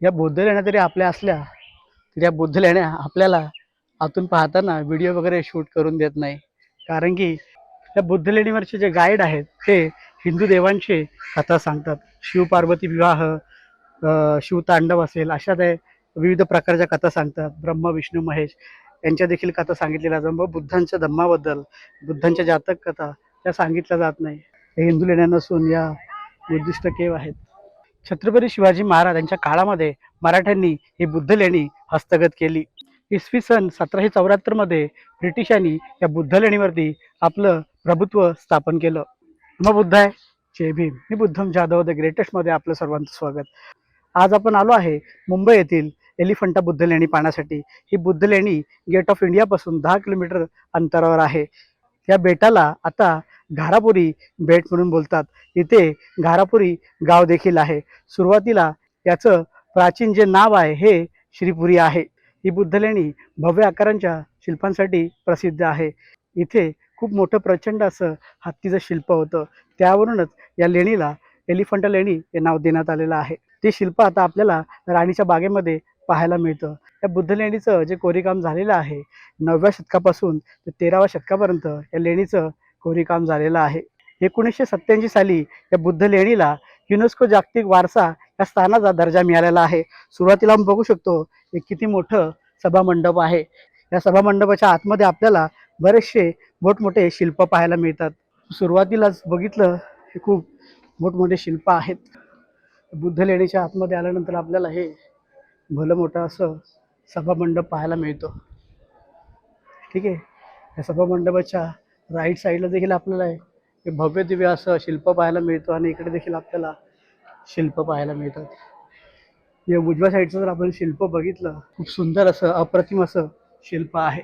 या बौद्ध लेण्या जरी आपल्या असल्या तरी या बौद्ध लेण्या आपल्याला आतून पाहताना व्हिडिओ वगैरे शूट करून देत नाही. कारण की या बुद्ध लेणीवरचे जे गाईड आहेत ते हिंदू देवांचे कथा सांगतात. शिवपार्वती विवाह शिवतांडव असेल अशा ते विविध प्रकारच्या कथा सांगतात. ब्रह्म विष्णू महेश यांच्या देखील कथा सांगितलेल्या जातात. बुद्धांच्या धम्माबद्दल बुद्धांच्या जातक कथा त्या सांगितल्या जात नाही. हे हिंदू लेण्या नसून या बुद्धिस्ट केव आहेत. छत्रपती शिवाजी महाराज यांच्या काळामध्ये मराठ्यांनी ही बुद्ध लेणी हस्तगत केली. इसवी सन सतराशे चौऱ्याहत्तरमध्ये ब्रिटिशांनी या बुद्ध लेणीवरती आपलं प्रभुत्व स्थापन केलं. मग बुद्ध आहे. जय भीम. मी बुद्धम जाधव द ग्रेटेस्टमध्ये आपलं सर्वांचं स्वागत. आज आपण आलो आहे मुंबई येथील एलिफंटा बुद्ध लेणी पाहण्यासाठी. ही बुद्ध लेणी गेट ऑफ इंडियापासून दहा किलोमीटर अंतरावर आहे. या बेटाला आता घारापुरी बेट म्हणून बोलतात. इथे घारापुरी गाव देखील आहे. सुरुवातीला याचं प्राचीन जे नाव आहे हे श्रीपुरी आहे. ही बुद्ध लेणी भव्य आकारांच्या शिल्पांसाठी प्रसिद्ध आहे. इथे खूप मोठं प्रचंड असं हत्तीचं शिल्प होतं. त्यावरूनच या लेणीला एलिफंटा लेणी हे नाव देण्यात आलेलं आहे. ते शिल्प आता आपल्याला राणीच्या बागेमध्ये पाहायला मिळतं. या बुद्ध लेणीचं जे कोरीकाम झालेलं आहे नवव्या शतकापासून ते तेराव्या शतकापर्यंत या लेणीचं कोरीकाम झालेलं आहे. एकोणीसशे सत्त्याऐंशी साली या बुद्ध लेणीला युनेस्को जागतिक वारसा या स्थानाचा दर्जा मिळालेला आहे. सुरुवातीला आपण बघू शकतो हे किती मोठं सभामंडप आहे. या सभामंडपाच्या आतमध्ये आपल्याला बरेचसे मोठमोठे शिल्प पाहायला मिळतात. सुरुवातीलाच बघितलं हे खूप मोठमोठे शिल्प आहेत. बुद्ध लेणीच्या आतमध्ये आल्यानंतर आपल्याला हे भलं मोठं असं सभामंडप पाहायला मिळतो. ठीक आहे? या सभामंडपाच्या राईट साईडला देखील आपल्याला हे भव्य दिव्य असं शिल्प पाहायला मिळतं आणि इकडे देखील आपल्याला शिल्प पाहायला मिळतात. या उजव्या साईडचं जर आपण शिल्प बघितलं खूप सुंदर असं अप्रतिम असं शिल्प आहे.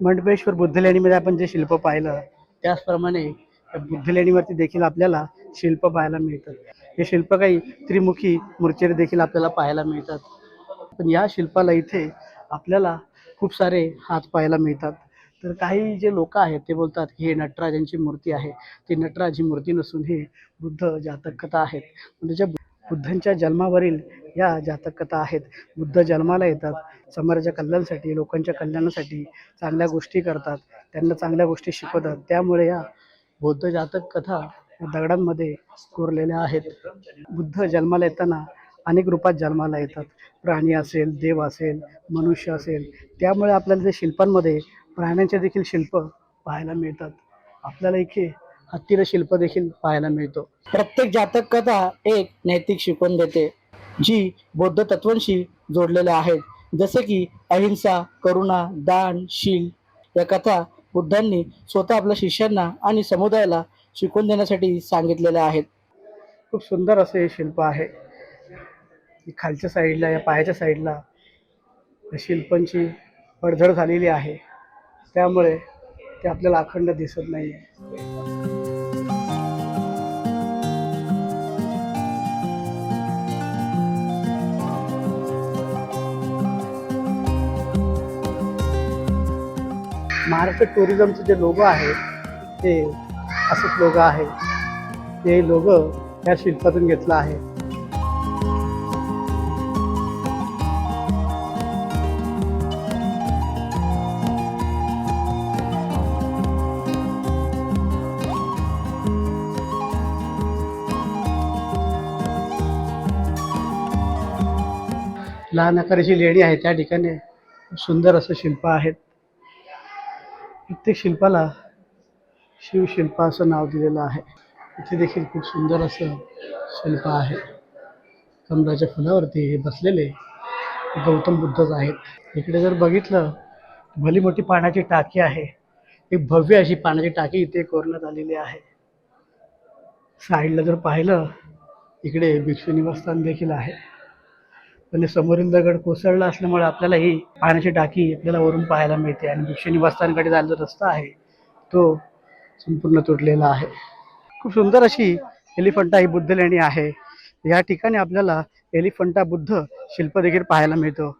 मंडपेश्वर बुद्ध लेणीमध्ये आपण जे शिल्प पाहिलं त्याचप्रमाणे या बुद्ध लेणीवरती देखील आपल्याला शिल्प पाहायला मिळतात. हे शिल्प काही त्रिमुखी मूर्ती देखील आपल्याला पाहायला मिळतात. पण या शिल्पाला इथे आपल्याला खूप सारे हात पाहायला मिळतात. तर काही जे लोक आहेत ते बोलतात की हे नटराजांची मूर्ती आहे. ती नटराज ही मूर्ती नसून हे बुद्ध जातक कथा आहेत. म्हणजे ज्या बुद्धांच्या जन्मावरील या जातक कथा आहेत बुद्ध जन्माला येतात समाजाच्या कल्याणासाठी लोकांच्या कल्याणासाठी चांगल्या गोष्टी करतात त्यांना चांगल्या गोष्टी शिकवतात. त्यामुळे या बौद्ध जातक कथा दगडांमध्ये कोरलेल्या आहेत. बुद्ध जन्माला येताना अनेक रूपात जन्माला येतात. प्राणी असेल देव असेल मनुष्य असेल त्यामुळे आपल्याला ते शिल्पांमध्ये प्राण्यांचे देखील शिल्प पाहायला मिळतात. आपल्याला इथे हत्तीला शिल्प देखील पाहायला मिळतो. प्रत्येक जातक कथा एक नैतिक शिकवण देते जी बौद्ध तत्वांशी जोडलेल्या आहेत. जसे की अहिंसा करुणा दान शील या कथा बुद्धांनी स्वतः आपल्या शिष्यांना आणि समुदायाला शिकवून देण्यासाठी सांगितलेल्या आहेत. खूप सुंदर असे हे शिल्प आहे. खालच्या साईडला या पायाच्या साईडला शिल्पांची पडझड झालेली आहे. त्यामुळे ते आपल्याला अखंड दिसत नाही महाराष्ट्र टुरिझमचं जे लोगो आहे ते असंच लोगो आहे ते लोगो या शिल्पातून घेतलं आहे. लहान आकाराची लेणी आहे त्या ठिकाणी. खूप सुंदर असं शिल्प आहेत. प्रत्येक शिल्पाला शिवशिल्प असं नाव दिलेलं आहे. इथे देखील खूप सुंदर असं शिल्प आहे. कमळाच्या फुलावरती हे बसलेले गौतम बुद्धच आहेत. इकडे जर बघितलं भली मोठी पाण्याची टाकी आहे. एक भव्य अशी पाण्याची टाकी इथे कोरण्यात आलेली आहे. साईडला जर पाहिलं इकडे भिक्षू निवासस्थान देखील आहे. म्हणजे पण समोरील दगड कोसळला असल्यामुळे आपल्याला ही पाण्याची टाकी आपल्याला वरून पाहायला मिळते आणि भिक्षू निवासस्थानकडे जायला रस्ता आहे तो संपूर्ण तुटलेला आहे. खूप सुंदर अशी एलिफंटा ही बुद्ध लेणी आहे. या ठिकाणी आपल्याला एलिफंटा बुद्ध शिल्प देखील पाहायला मिळतो.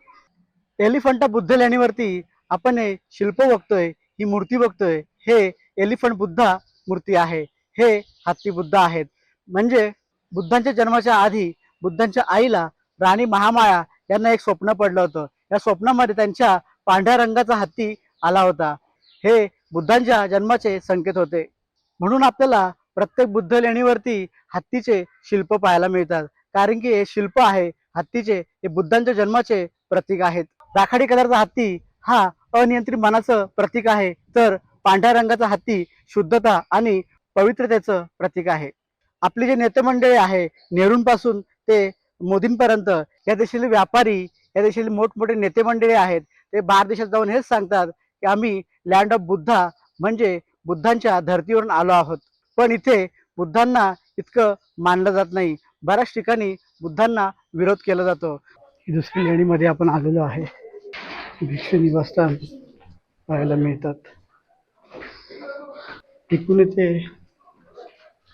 एलिफंटा बुद्ध लेणीवरती आपण हे शिल्प बघतोय ही मूर्ती बघतोय हे एलिफंट बुद्धा मूर्ती आहे हे हत्ती बुद्ध आहेत. म्हणजे बुद्धांच्या जन्माच्या आधी बुद्धांच्या आईला राणी महामाया यांना एक स्वप्न पडलं होतं. या स्वप्नामध्ये त्यांच्या पांढऱ्या रंगाचा हत्ती आला होता. हे बुद्धांच्या जन्माचे संकेत होते. म्हणून आपल्याला प्रत्येक बुद्ध लेणीवरती हत्तीचे शिल्प पाहायला मिळतात. कारण की हे शिल्प आहे हत्तीचे हे बुद्धांच्या जन्माचे प्रतीक आहेत. राखाडी कलरचा हत्ती हा अनियंत्रित मनाचं प्रतीक आहे. तर पांढऱ्या रंगाचा हत्ती शुद्धता आणि पवित्रतेचं प्रतीक आहे. आपली जे नेतेमंडळी आहे नेहरूंपासून ते मोदींपर्यंत या देशातील व्यापारी या देशातील मोठमोठे नेते मंडळी आहेत ते बाहेर देशात जाऊन हेच सांगतात की आम्ही लँड ऑफ बुद्धा म्हणजे बुद्धांच्या धर्तीवरून आलो आहोत. पण इथे बुद्धांना इतकं मानलं जात नाही. बऱ्याच ठिकाणी बुद्धांना विरोध केला जातो. दुसरी लेणीमध्ये आपण आलेलो आहे. भिक्षू निवासस्थान पाहायला मिळतात. टिकून इथे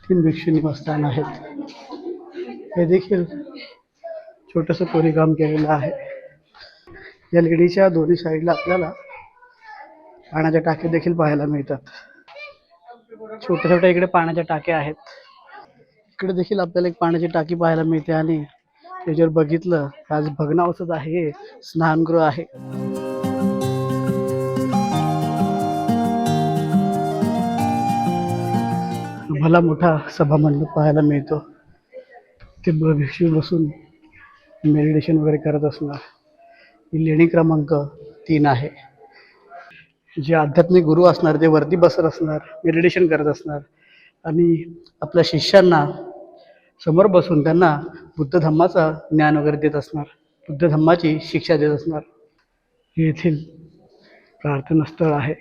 तीन भिक्षू निवासस्थान आहेत. हे देखील छोटंसं कोरीकाम केलेलं आहे. या लेडीच्या दोन्ही साईडला आपल्याला पाण्याच्या टाके देखील पाहायला मिळतात. छोट्या छोट्या इकडे पाण्याच्या टाक्या आहेत. इकडे देखील आपल्याला एक पाण्याची टाकी पाहायला मिळते आणि त्याच्यावर बघितलं आज भग्नावस्थेत आहे हे स्नानगृह आहे. मला मोठा सभामंडप पाहायला मिळतो. ते भिक्षू बसून मेडिटेशन वगैरे करत असणार. ही लेणी क्रमांक तीन आहे. जे आध्यात्मिक गुरु असणार ते वरती बसत असणार मेडिटेशन करत असणार आणि आपल्या शिष्यांना समोर बसून त्यांना बुद्ध धम्माचा ज्ञान वगैरे देत असणार बुद्ध धम्माची शिक्षा देत असणार. हे येथील प्रार्थनास्थळ आहे.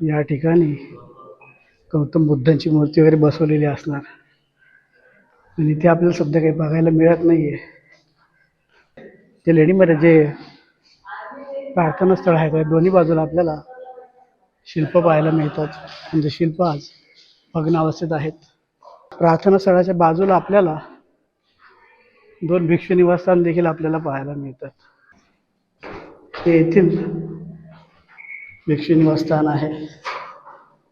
या ठिकाणी गौतम बुद्धांची मूर्ती वगैरे बसवलेली असणार. आणि ते आपल्याला सध्या काही बघायला मिळत नाही आहे ते लेणीमध्ये जे प्रार्थना स्थळ आहे त्या दोन्ही बाजूला आपल्याला शिल्प पाहायला मिळतात. म्हणजे शिल्प आज भग्नावस्थेत आहेत. प्रार्थना स्थळाच्या बाजूला आपल्याला दोन भिक्षू निवासस्थान देखील आपल्याला पाहायला मिळतात. हे येथील भिक्षू निवासस्थान आहे.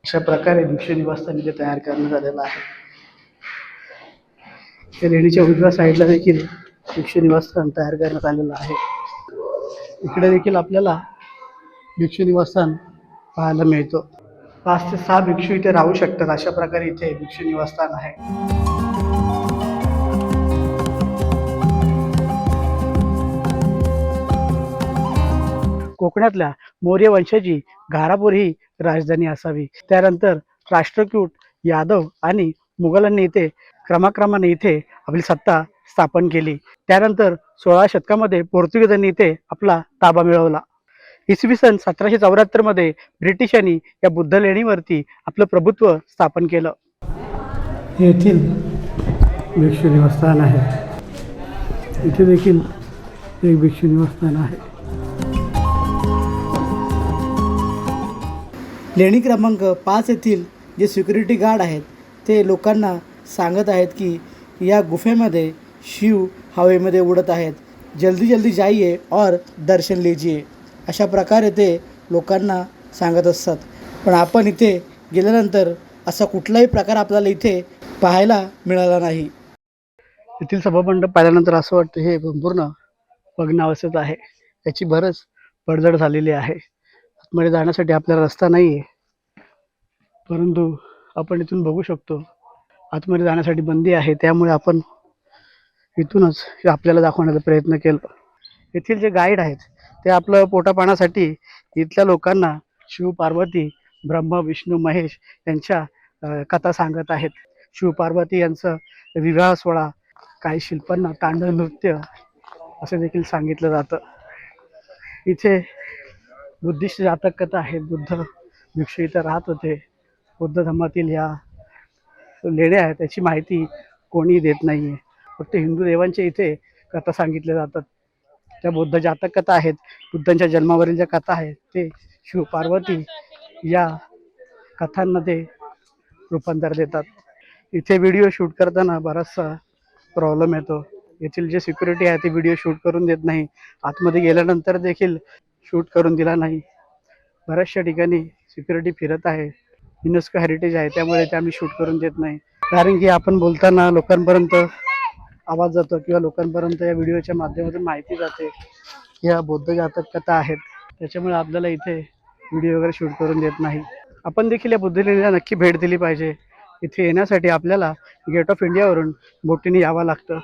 अशा प्रकारे भिक्षू निवासस्थान इथे तयार करण्यात आलेलं आहे. या लेणीच्या उजव्या साईडला देखील भिक्षू निवासस्थान तयार करण्यात आलेलं आहे. इकडे देखील आपल्याला भिक्षू निवासस्थान पाहायला मिळतो. पाच ते सहा भिक्षू इथे राहू शकतात. अशा प्रकारे इथे भिक्षू निवासस्थान आहे. कोकणातल्या मौर्य वंशाची घारापूर ही राजधानी असावी. त्यानंतर राष्ट्रकूट यादव आणि मुघलांनी इथे क्रमाक्रमाने इथे आपली सत्ता स्थापन केली. त्यानंतर सोळा शतकामध्ये पोर्तुगीजांनी इथे आपला ताबा मिळवला. इसवी सन सतराशे चौऱ्याहत्तरमध्ये ब्रिटिशांनी या बुद्ध लेणीवरती आपलं प्रभुत्व स्थापन केलं. येथील भिक्षू निवासस्थान आहे. इथे देखील एक भिक्षू निवासस्थान आहे. लेणी क्रमांक पाच येथील जे सिक्युरिटी गार्ड आहेत ते लोकांना सांगत आहेत की या गुफेमध्ये शिव हवेमध्ये उडत आहेत. जल्दी जल्दी जाइये और दर्शन लीजिए अशा प्रकारे ते लोकांना सांगत असतात पण आपण इथे गेल्यानंतर असा कुठलाही प्रकार आपल्याला इथे पाहायला मिळाला नाही. येथील सभामंडप पाहिल्यानंतर असं वाटतं हे संपूर्ण भग्नावस्थेत आहे. याची बरंच पडझड झालेली आहे. आतमध्ये जाण्यासाठी आपल्याला रस्ता नाही आहे परंतु आपण इथून बघू शकतो आतमध्ये जाण्यासाठी बंदी आहे त्यामुळे आपण इथूनच हे आपल्याला दाखवण्याचा प्रयत्न केला. येथील जे गाईड आहेत ते आपलं पोटापाण्यासाठी इथल्या लोकांना शिव पार्वती ब्रह्मा विष्णू महेश यांच्या कथा सांगत आहेत. शिव पार्वती यांचं विवाह सोहळा काही शिल्पांना तांडव नृत्य असं देखील सांगितलं जातं. इथे बुद्धिस्ट जातक कथा आहेत बुद्ध भिक्षू इथं राहत होते. बुद्ध धर्मातील ह्या लेण्या आहेत त्याची माहिती कोणी देत नाही आहे फक्त हिंदू देवांच्या इथे कथा सांगितल्या जातात. त्या बौद्ध जातक कथा आहेत बुद्धांच्या जन्मावरील ज्या कथा आहेत ते शिव पार्वती या कथांना ते रूपांतर देतात. इथे व्हिडिओ शूट करताना बराचसा प्रॉब्लेम येतो. येथील जे सिक्युरिटी आहे ते व्हिडिओ शूट करून देत नाही. आतमध्ये गेल्यानंतर देखील शूट करून दिला नाही. बऱ्याचशा ठिकाणी सिक्युरिटी फिरत आहे. युनेस्को हेरिटेज आहे त्यामुळे ते आम्ही शूट करून देत नाही. कारण की आपण बोलताना लोकांपर्यंत आवाज जातो किंवा लोकांपर्यंत या व्हिडिओच्या माध्यमातून माहिती जाते. या बौद्ध जातक कथा आहेत त्याच्यामुळे आपल्याला इथे व्हिडिओ वगैरे शूट करून देत नाही. आपण देखील या बुद्धलेणीला नक्की भेट दिली पाहिजे. इथे येण्यासाठी आपल्याला गेट ऑफ इंडियावरून बोटीने यावं लागतं.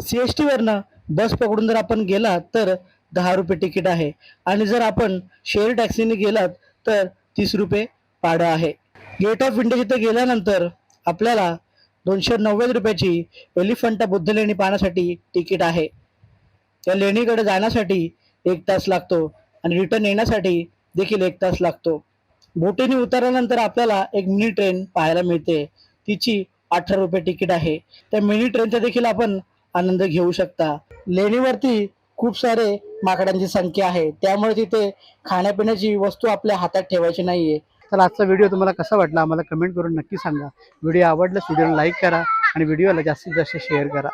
सी एस टीवरनं बस पकडून जर आपण गेलात तर दहा रुपये तिकीट आहे. आणि जर आपण शेअर टॅक्सीने गेलात तर तीस रुपये भाडं आहे. गेट ऑफ इंडिया तिथे गेल्यानंतर आपल्याला दोनशे नव्वद रुपयाची एलिफंटा बुद्ध लेणी पाहण्यासाठी तिकीट आहे. त्या लेणीकडे जाण्यासाठी एक तास लागतो आणि रिटर्न येण्यासाठी देखील एक तास लागतो. बोटीने उतरल्यानंतर आपल्याला एक मिनी ट्रेन पाहायला मिळते. तिची अठरा रुपये तिकीट आहे. त्या मिनी ट्रेनचा देखील आपण आनंद घेऊ शकता. लेणीवरती खूप सारे माकडांची संख्या आहे. त्यामुळे तिथे खाण्यापिण्याची वस्तू आपल्या हातात ठेवायची नाहीये. तर आजचा व्हिडिओ तुम्हाला कसा वाटला आम्हाला कमेंट करून नक्की सांगा. व्हिडिओ आवडल्यास व्हिडिओला लाईक करा आणि व्हिडिओला जास्तीत जास्त शेअर करा.